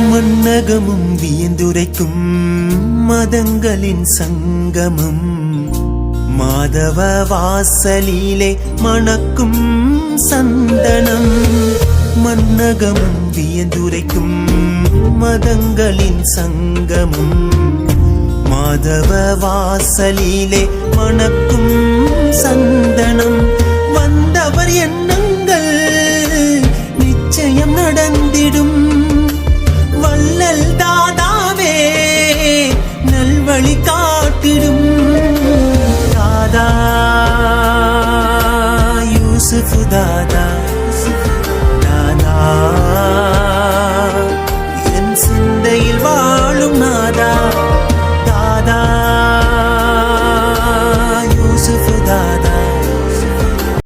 மன்னகமும் வியந்துரைக்கும் மதங்களின் சங்கமம். மாதவ வாசலிலே மணக்கும் சந்தனம். மன்னகமும் வியந்துரைக்கும் மதங்களின் சங்கமும். மாதவ வாசலிலே மணக்கும் சந்தனம். வந்தவர் எண்ணங்கள் நிச்சயம் நடந்த खुदा दा